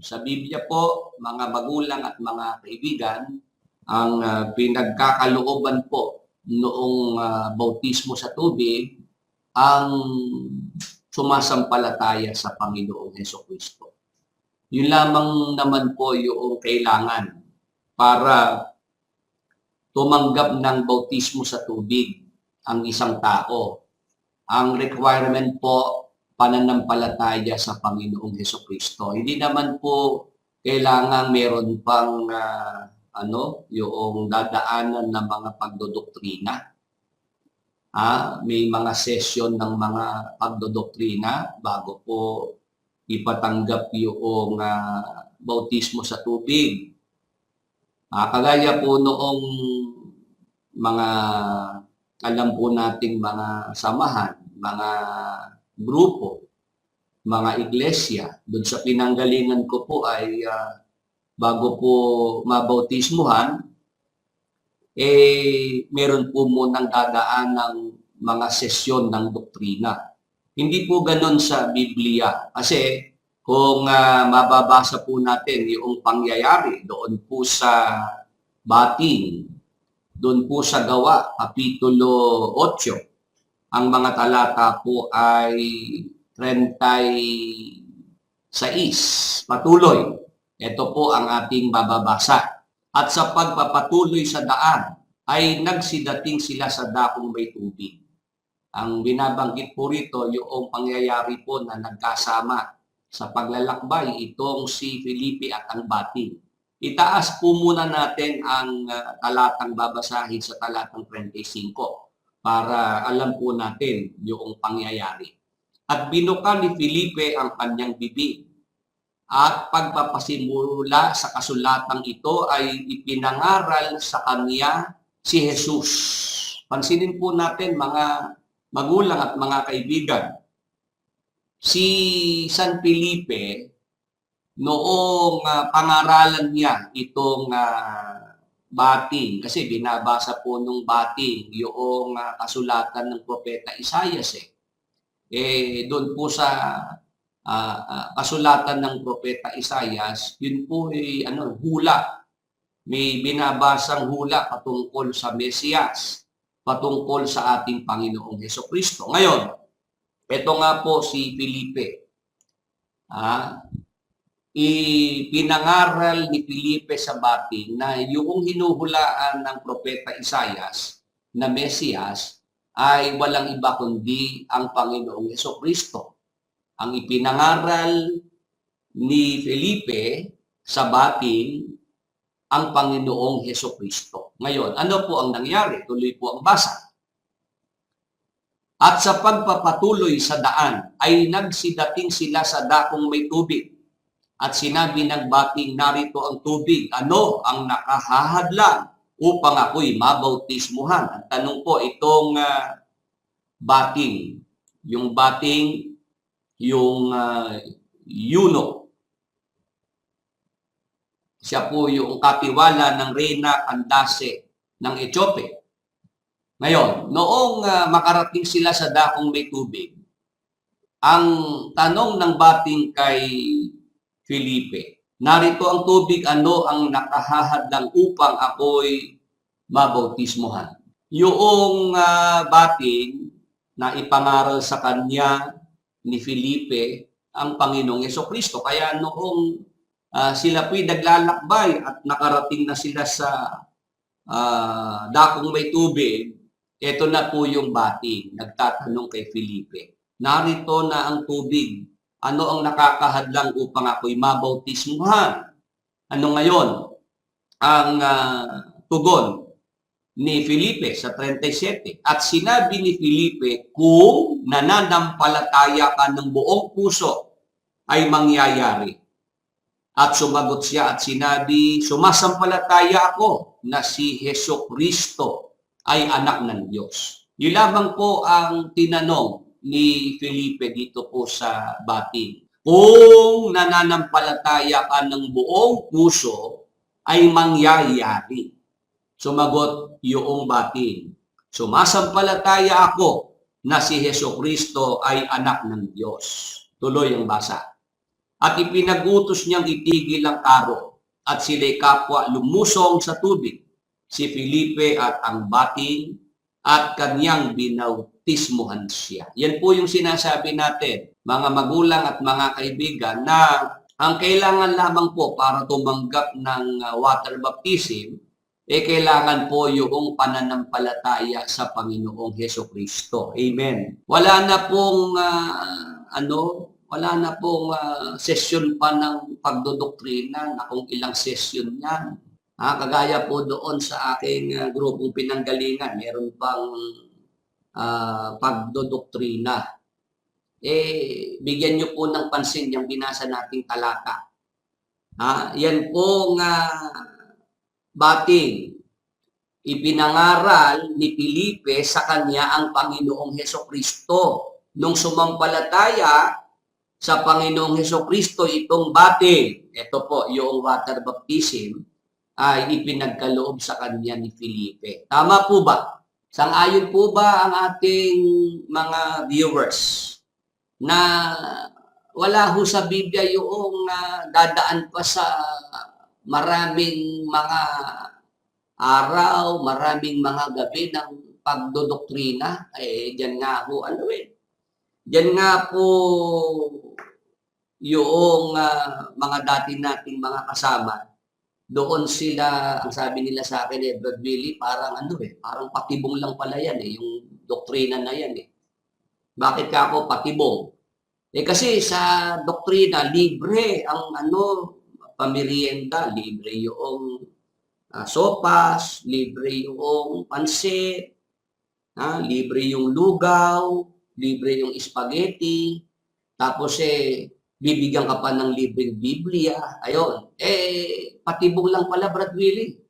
Sa Biblia po, mga magulang at mga kaibigan, ang ah, pinagkakalooban po noong ah, bautismo sa tubig ang sumasampalataya sa Panginoong Heso Kristo. Yun lamang naman po yung kailangan para tumanggap ng bautismo sa tubig ang isang tao. Ang requirement po, pananampalataya sa Panginoong Heso Kristo. Hindi naman po kailangan meron pang ah, ano, yung dadaanan ng mga pagdodoktrina. Ah, may mga session ng mga pagdodoktrina bago po ipatanggap yung ah, bautismo sa tubig. Ah, kagaya po noong mga alam po nating mga samahan, mga grupo, mga iglesia, doon sa pinanggalingan ko po ay ah, bago po mabautismuhan, eh, meron po munang dadaan ng mga sesyon ng doktrina. Hindi po ganon sa Biblia. Kasi kung ah, mababasa po natin yung pangyayari doon po sa bating, doon po sa gawa, Kapitulo 8, ang mga talata po ay 36. Patuloy. Ito po ang ating mababasa. At sa pagpapatuloy sa daan, ay nagsidating sila sa dakong may tubig. Ang binabanggit po rito, yung pangyayari po na nagkasama sa paglalakbay itong si Felipe at ang bating. Itaas po muna natin ang uh, talatang babasahin sa talatang 25 para alam po natin yung pangyayari. At binuka ni Felipe ang kanyang bibig at pagpapasimula sa kasulatang ito ay ipinangaral sa kanya si Jesus. Pansinin po natin mga magulang at mga kaibigan, si San Felipe, noong uh, pangaralan niya itong uh, bating, kasi binabasa po nung bating yung uh, kasulatan ng propeta Isaias eh. Eh, doon po sa uh, uh, kasulatan ng propeta Isaias, yun po ay ano, hula. May binabasang hula patungkol sa Mesiyas, patungkol sa ating Panginoong Heso Kristo. Ngayon, ito nga po si Felipe. Ah, ipinangaral ni Felipe sa bating na yung hinuhulaan ng propeta Isayas na Mesiyas ay walang iba kundi ang Panginoong Yeso Kristo. Ang ipinangaral ni Felipe sa bating ang Panginoong Heso Kristo. Ngayon, ano po ang nangyari? Tuloy po ang basa. At sa pagpapatuloy sa daan ay nagsidating sila sa dakong may tubig. At sinabi ng bating narito ang tubig. Ano ang nakahahadlang upang ako'y mabautismuhan? Ang tanong po itong uh, bating. Yung bating, yung uh, yuno. Siya po yung katiwala ng Reyna Candace ng Ethiopia. Ngayon, noong uh, makarating sila sa dakong may tubig, ang tanong ng bating kay Felipe, narito ang tubig, ano ang nakahahadlang upang ako'y mabautismohan? Yung uh, bating na ipangaral sa kanya ni Felipe ang Panginoong Yeso Kristo. Kaya noong uh, sila po'y naglalakbay at nakarating na sila sa uh, dakong may tubig, ito na po yung bating, nagtatanong kay Felipe. Narito na ang tubig. Ano ang nakakahadlang upang ako'y mabautismuhan? Ano ngayon? Ang uh, tugon ni Felipe sa 37. At sinabi ni Felipe, kung nananampalataya ka ng buong puso, ay mangyayari. At sumagot siya at sinabi, sumasampalataya ako na si Heso Kristo ay anak ng Diyos. Yun lamang po ang tinanong ni Felipe dito po sa bating. Kung nananampalataya ka ng buong puso, ay mangyayari. Sumagot yung bating. Sumasampalataya ako na si Heso Kristo ay anak ng Diyos. Tuloy ang basa. at ipinagutos niyang itigil ang karo at sila'y kapwa lumusong sa tubig si Felipe at ang bating at kanyang binautismuhan siya. Yan po yung sinasabi natin, mga magulang at mga kaibigan, na ang kailangan lamang po para tumanggap ng uh, water baptism, eh kailangan po yung pananampalataya sa Panginoong Heso Kristo. Amen. Wala na pong uh, ano, wala na pong uh, session pa ng pagdodoktrina na kung ilang session yan. Ah, kagaya po doon sa aking uh, grupong pinanggalingan, meron pang uh, pagdodoktrina. Eh, bigyan niyo po ng pansin yung binasa nating talata. Ha? Yan pong uh, bating ipinangaral ni Felipe sa kanya ang Panginoong Heso Kristo. Nung sumampalataya sa Panginoong Heso Kristo itong bating, ito po yung water baptism, ay ipinagkaloob sa kanya ni Felipe. Tama po ba? Sang-ayon po ba ang ating mga viewers na wala ho sa Biblia yung uh, dadaan pa sa maraming mga araw, maraming mga gabi ng pagdodoktrina? Eh, dyan nga ho, ano eh, dyan nga po yung uh, mga dati nating mga kasama doon sila, ang sabi nila sa akin eh, Brad Willie, parang ano eh, parang patibong lang pala yan eh, yung doktrina na yan eh. Bakit ka ako patibong? Eh kasi sa doktrina, libre ang ano, pamirienda, libre yung uh, sopas, libre yung pansit, ha, libre yung lugaw, libre yung spaghetti, tapos eh, bibigyan ka pa ng libreng Biblia. Ayun. Eh, patibong lang pala, Brad Willie.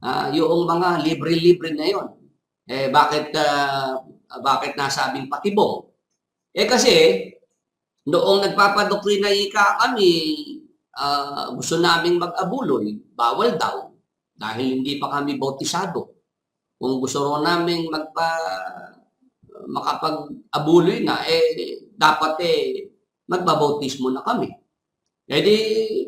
Uh, yung mga libre-libre na yon. Eh, bakit, uh, bakit nasabing patibong? Eh, kasi, noong nagpapadoktrina ika kami, uh, gusto naming mag-abuloy, bawal daw. Dahil hindi pa kami bautisado. Kung gusto ro naming magpa makapag-abuloy na, eh, dapat eh, magbabautismo na kami. E di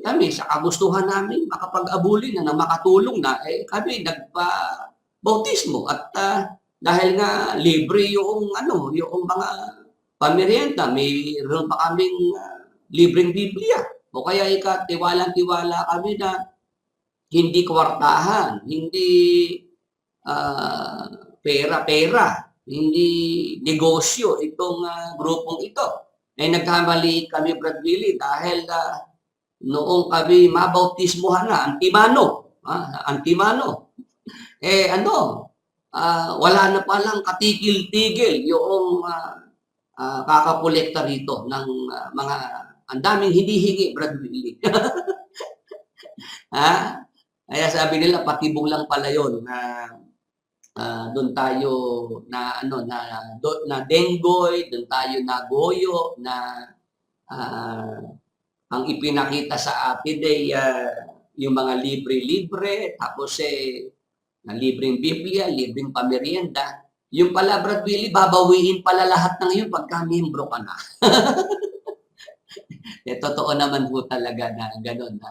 kami, sa kagustuhan namin, makapag-abuli na, na makatulong na, eh kami nagpa-bautismo. At uh, dahil nga libre yung ano, yung mga pamirienta, mayroon pa kaming uh, libreng Biblia. O kaya ika, tiwalang-tiwala kami na hindi kwartahan, hindi uh, pera-pera, hindi negosyo itong uh, grupong ito eh, nagkamali kami, Brad Willie, dahil uh, noong kami mabautismuhan na, antimano, ah, antimano, eh ano, uh, wala na palang katigil-tigil yung uh, uh, kakapolekta rito ng uh, mga, ang daming hinihingi, Brad Willie. ha? Kaya sabi nila, patibong lang pala yun na uh, doon tayo na ano na do, na denggoy, doon tayo na goyo na uh, ang ipinakita sa atin ay uh, yung mga libre-libre tapos eh na libreng Biblia, libreng pamerienda. Yung pala, Brad Willie, babawiin pala lahat ng yun pagka membro ka na. eh, totoo naman po talaga na gano'n na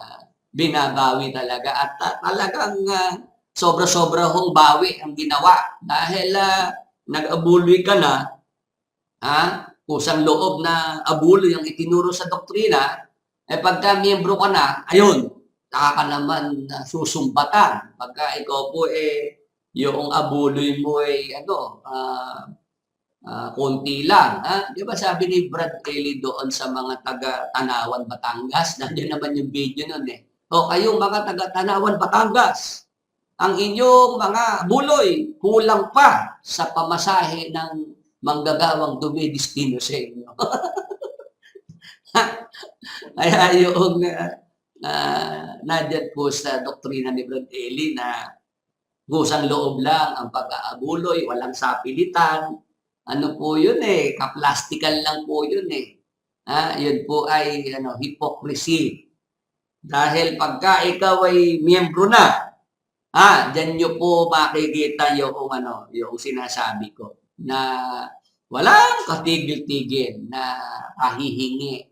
binabawi talaga at uh, talagang uh, sobra-sobra hong bawi ang ginawa dahil uh, nag-abuloy ka na, ha? kusang loob na abuloy ang itinuro sa doktrina, eh pagka miyembro ka na, ayun, saka ka naman susumbatan. Pagka ikaw po eh, yung abuloy mo ay ano, uh, uh, konti lang. Ha? Di ba sabi ni Brad Kelly doon sa mga taga Tanawan, Batangas, nandiyan naman yung video nun eh. O kayong mga taga Tanawan, Batangas, ang inyong mga buloy kulang pa sa pamasahe ng manggagawang dumidistino sa inyo. Kaya yung uh, uh, nandyan po sa doktrina ni Brad Eli na gusang loob lang ang pag-aabuloy, walang sapilitan. Ano po yun eh, kaplastikan lang po yun eh. Ha, yun po ay ano, hypocrisy. Dahil pagka ikaw ay miyembro na Ah, diyan niyo po makikita yung ano, yung sinasabi ko na walang katigil-tigil na kahihingi.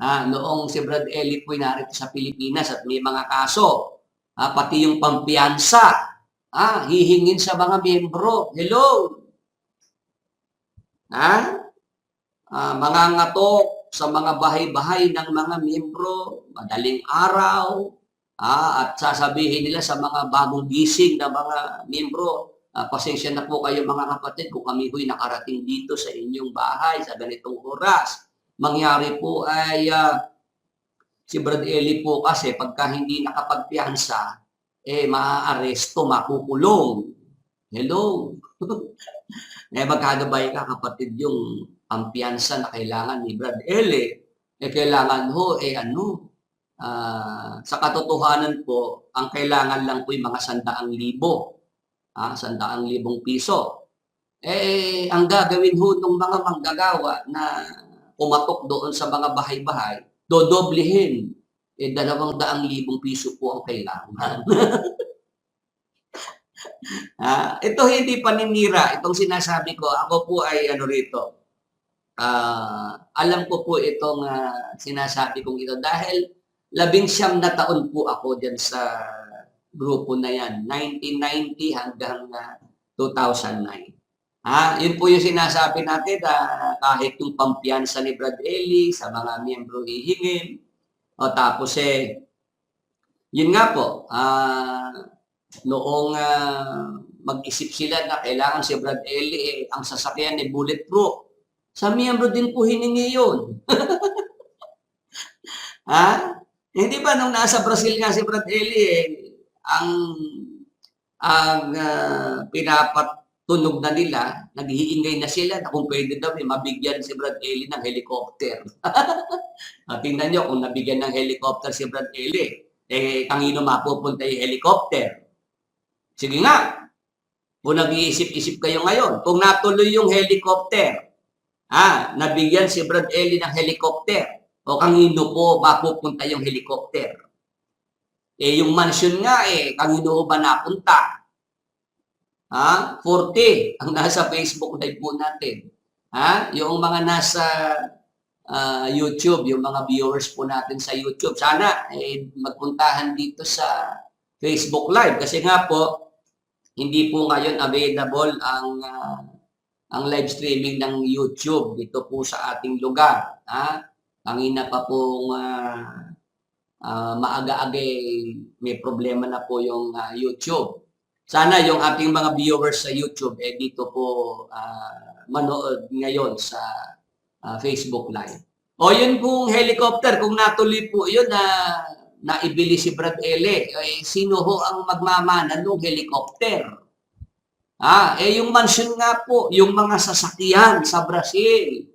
Ah, noong si Brad Eli po narito sa Pilipinas at may mga kaso, ah, pati yung pampiyansa, ah, hihingin sa mga miyembro. Hello? Ha? Ah, mga ngatok sa mga bahay-bahay ng mga miyembro, madaling araw, ah, at sasabihin nila sa mga bagong gising na mga miyembro, ah, pasensya na po kayo mga kapatid kung kami ho'y nakarating dito sa inyong bahay sa ganitong oras. Mangyari po ay ah, si Brad Eli po kasi pagka hindi nakapagpiyansa, eh maaaresto, makukulong. Hello? eh magkano ba ka kapatid yung pampiyansa na kailangan ni Brad Eli? Eh kailangan ho, eh ano, ah, sa katotohanan po, ang kailangan lang po yung mga sandaang libo. Ah, sandaang libong piso. Eh, ang gagawin ho ng mga manggagawa na pumatok doon sa mga bahay-bahay, dodoblihin. Eh, dalawang daang libong piso po ang kailangan. ah, ito hindi paninira. Itong sinasabi ko, ako po ay ano rito. Ah, alam ko po itong ah, sinasabi kong ito dahil labing siyam na taon po ako dyan sa grupo na yan. 1990 hanggang ah, 2009. Ah, yun po yung sinasabi natin ah, kahit yung pampiyansa ni Brad Eli sa mga miyembro hihingin. O tapos eh, yun nga po, ah, noong ah, mag-isip sila na kailangan si Brad Eli, eh, ang sasakyan ni bulletproof. Sa miyembro din po hiningi yun. ha? Hindi ba nung nasa Brazil nga si Brad Eli, eh, ang ang uh, pinapatunog na nila, naghiingay na sila na kung pwede daw eh, mabigyan si Brad Eli ng helicopter. Ah, Tingnan nyo kung nabigyan ng helicopter si Brad Eli, eh kanino mapupunta yung helicopter? Sige nga, kung nag-iisip-isip kayo ngayon, kung natuloy yung helicopter, ah, nabigyan si Brad Eli ng helicopter, o kanino po mapupunta yung helicopter? Eh, yung mansion nga eh, kanino ba napunta? Ha? 40 ang nasa Facebook live po natin. Ha? Yung mga nasa uh, YouTube, yung mga viewers po natin sa YouTube, sana eh, magpuntahan dito sa Facebook live kasi nga po hindi po ngayon available ang uh, ang live streaming ng YouTube dito po sa ating lugar. Ha? Kanina pa pong uh, uh, maaga-aga may problema na po yung uh, YouTube. Sana yung ating mga viewers sa YouTube eh dito po uh, manood ngayon sa uh, Facebook Live. O yun pong helicopter, kung natuloy po yun na naibili si Brad Ele, eh, sino ho ang magmamana ng helicopter? Ah, eh yung mansion nga po, yung mga sasakyan sa Brazil.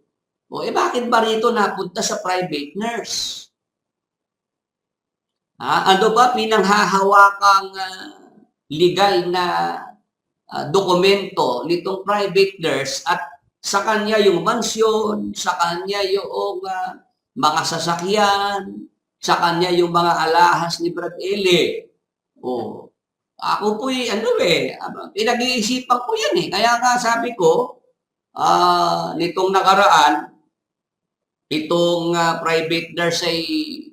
O eh bakit ba rito napunta sa private nurse? Ah, ano ba pinanghahawakang uh, legal na uh, dokumento nitong private nurse at sa kanya yung mansyon, sa kanya yung uh, mga sasakyan, sa kanya yung mga alahas ni Brad Eli. Oh, ako po ano eh, pinag-iisipan ko yan eh. Kaya nga sabi ko, uh, nitong nakaraan, itong uh, private nurse ay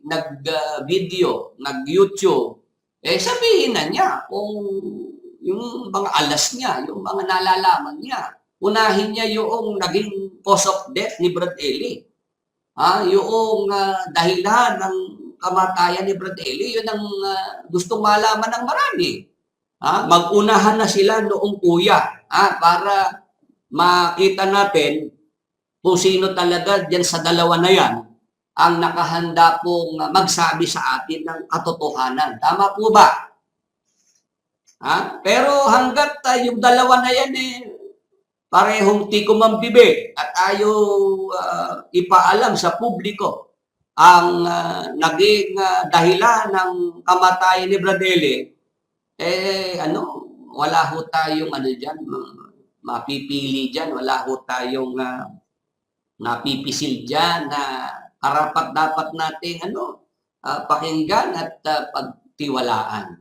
nag-video, uh, nag-YouTube, eh sabihin na niya kung yung mga alas niya, yung mga nalalaman niya. Unahin niya yung naging cause of death ni Brad Eli. Ah, yung uh, dahilan ng kamatayan ni Brad Eli, yun ang uh, gustong malaman ng marami. Ah, magunahan na sila noong kuya ah, para makita natin kung sino talaga diyan sa dalawa na yan ang nakahanda pong magsabi sa atin ng katotohanan. Tama po ba? Ha? Pero hanggat uh, yung dalawa na yan eh, parehong tiko mambibig at ayaw uh, ipaalam sa publiko ang uh, naging uh, dahilan ng kamatayan ni Bradele, eh ano, wala ho tayong ano dyan, mapipili dyan, wala ho tayong uh, napipisil dyan na karapat dapat nating ano, uh, pakinggan at uh, pagtiwalaan.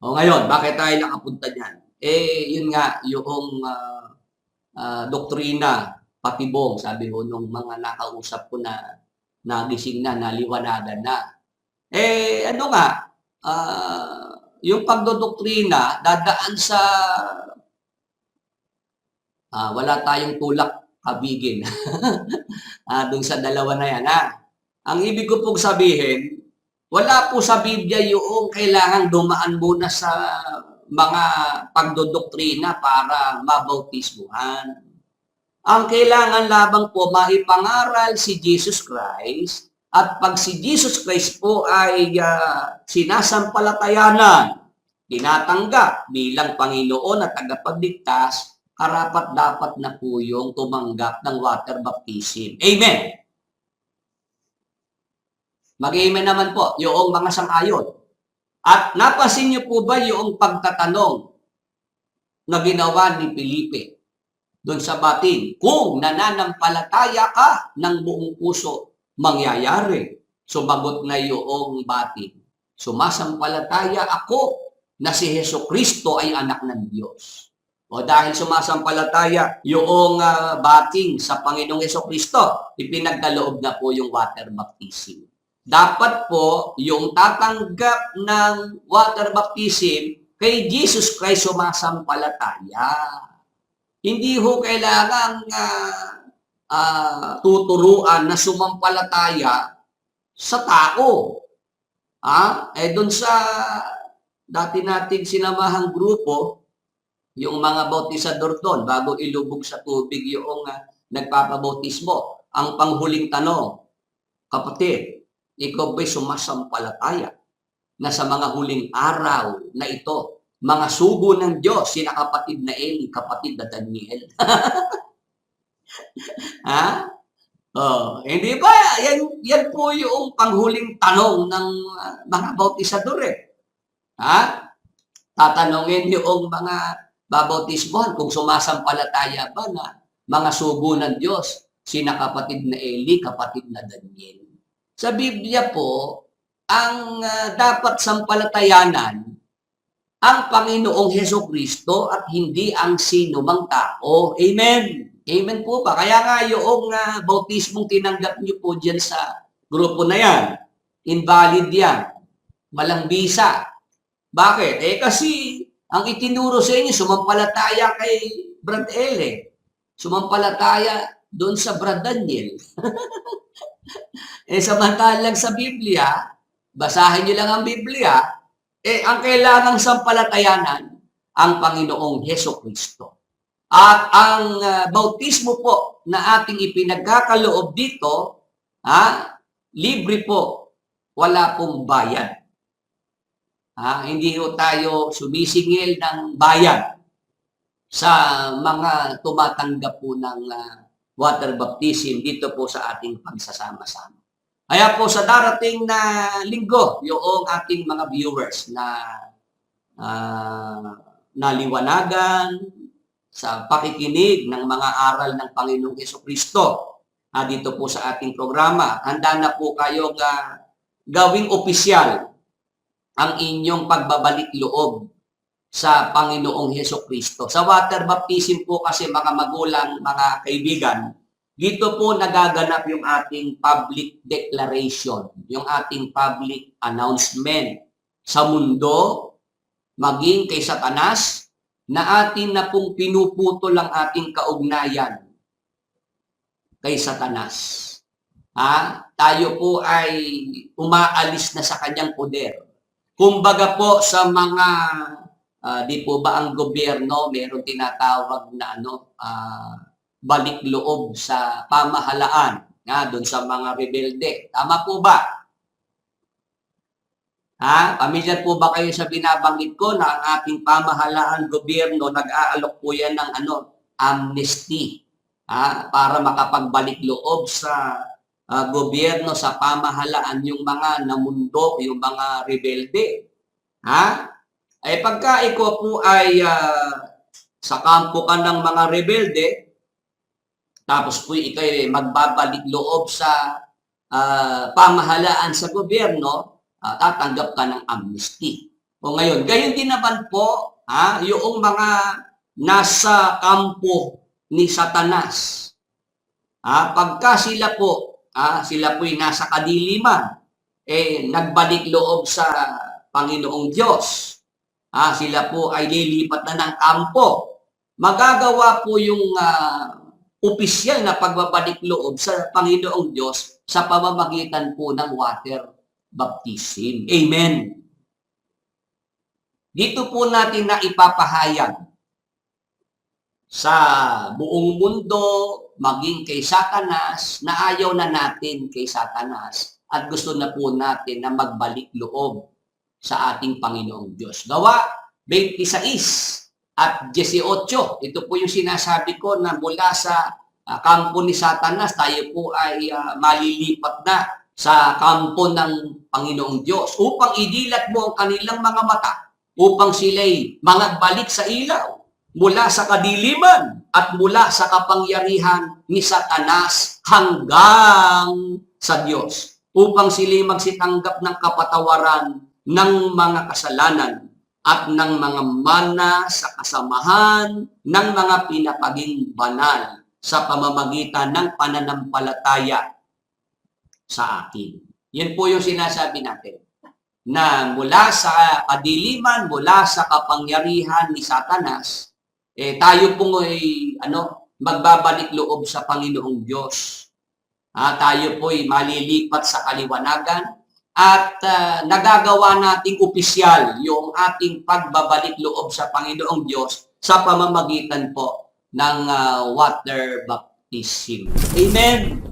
O ngayon, bakit tayo nakapunta diyan? Eh, yun nga, yung uh, uh, doktrina, patibong, sabi ko nung mga nakausap ko na nagising na, naliwanagan na. Eh, ano nga, ah, yung pagdodoktrina, dadaan sa, ah, wala tayong tulak kabigin. ah, dun sa dalawa na yan, ha? Ang ibig ko pong sabihin, wala po sa Biblia yung kailangan dumaan muna sa mga pagdodoktrina para mabautismuhan. Ang kailangan labang po maipangaral si Jesus Christ at pag si Jesus Christ po ay uh, sinasampalatayanan, tinatanggap bilang Panginoon at tagapagligtas, karapat dapat na po yung tumanggap ng water baptism. Amen! Mag-amen naman po yung mga sangayon. At napasin niyo po ba yung pagtatanong na ginawa ni Felipe doon sa batin? Kung nananampalataya ka ng buong puso, mangyayari. Sumagot na yung batin. Sumasampalataya ako na si Heso Kristo ay anak ng Diyos. O dahil sumasampalataya yung uh, bating sa Panginoong Heso Kristo, ipinagdaloob na po yung water baptism dapat po yung tatanggap ng water baptism kay Jesus Christ sumasampalataya. Hindi ho kailangan uh, uh, tuturuan na sumampalataya sa tao. Ah, eh doon sa dati nating sinamahang grupo, yung mga bautisador doon, bago ilubog sa tubig yung uh, nagpapabautismo, ang panghuling tanong, kapatid, ikaw ba'y sumasampalataya na sa mga huling araw na ito, mga sugo ng Diyos, sina kapatid na Eli, kapatid na Daniel. ha? Oh, hindi ba? Yan, yan po yung panghuling tanong ng uh, mga bautisador eh. Ha? Tatanungin yung mga babautismohan kung sumasampalataya ba na mga sugo ng Diyos, sina kapatid na Eli, kapatid na Daniel. Sa Biblia po, ang uh, dapat sampalatayanan ang Panginoong Heso Kristo at hindi ang sino mang tao. Amen. Amen po ba? Kaya nga yung uh, bautismong tinanggap niyo po dyan sa grupo na yan, invalid yan. Walang bisa. Bakit? Eh kasi ang itinuro sa inyo, sumampalataya kay Brad L. Eh. Sumampalataya doon sa Brad Daniel. eh samantalang sa Biblia, basahin niyo lang ang Biblia, eh ang kailangang sampalatayanan ang Panginoong Heso Kristo. At ang uh, bautismo po na ating ipinagkakaloob dito, ha, libre po, wala pong bayad. Ha, hindi ho tayo sumisingil ng bayad sa mga tumatanggap po ng uh, water baptism dito po sa ating pagsasama-sama. Kaya po sa darating na linggo, yung ating mga viewers na uh, naliwanagan sa pakikinig ng mga aral ng Panginoong Yeso Kristo uh, dito po sa ating programa. Handa na po kayong uh, gawing opisyal ang inyong pagbabalik loob sa Panginoong Heso Kristo. Sa water baptism po kasi mga magulang, mga kaibigan, dito po nagaganap yung ating public declaration, yung ating public announcement sa mundo, maging kay Satanas, na atin na pong pinuputol ang ating kaugnayan kay Satanas. Ha? Tayo po ay umaalis na sa kanyang poder. Kumbaga po sa mga uh, di po ba ang gobyerno meron tinatawag na ano uh, balik loob sa pamahalaan nga doon sa mga rebelde. Tama po ba? Ha? Pamilyar po ba kayo sa binabanggit ko na ang ating pamahalaan, gobyerno, nag-aalok po yan ng ano, amnesty ha? para makapagbalik loob sa uh, gobyerno, sa pamahalaan, yung mga namundo, yung mga rebelde. Ha? Ay pagka ikaw po ay uh, sa kampo ka ng mga rebelde, tapos po ikaw ay magbabalik loob sa uh, pamahalaan sa gobyerno, uh, tatanggap ka ng amnesty. O ngayon, gayon din naman po, ha, yung mga nasa kampo ni Satanas. Ha, pagka sila po ah, sila po'y nasa kadiliman, eh, nagbalik loob sa Panginoong Diyos. Ah, sila po ay lilipat na ng kampo. Magagawa po yung ah, opisyal na pagbabalik loob sa Panginoong Diyos sa pamamagitan po ng water baptism. Amen. Dito po natin na ipapahayag sa buong mundo, maging kay Satanas, na ayaw na natin kay Satanas at gusto na po natin na magbalik loob sa ating Panginoong Diyos. Gawa 26 at 18. Ito po yung sinasabi ko na mula sa ah, kampo ni Satanas, tayo po ay ah, malilipat na sa kampo ng Panginoong Diyos upang idilat mo ang kanilang mga mata upang sila'y mangagbalik sa ilaw mula sa kadiliman at mula sa kapangyarihan ni Satanas hanggang sa Diyos upang sila'y magsitanggap ng kapatawaran ng mga kasalanan at ng mga mana sa kasamahan ng mga pinapaging banal sa pamamagitan ng pananampalataya sa akin. Yan po yung sinasabi natin na mula sa kadiliman, mula sa kapangyarihan ni Satanas, eh, tayo pong ay, ano, magbabalik loob sa Panginoong Diyos. Ah, tayo po ay malilipat sa kaliwanagan at ah, nagagawa nating opisyal yung ating pagbabalik loob sa Panginoong Diyos sa pamamagitan po ng ah, water baptism. Amen!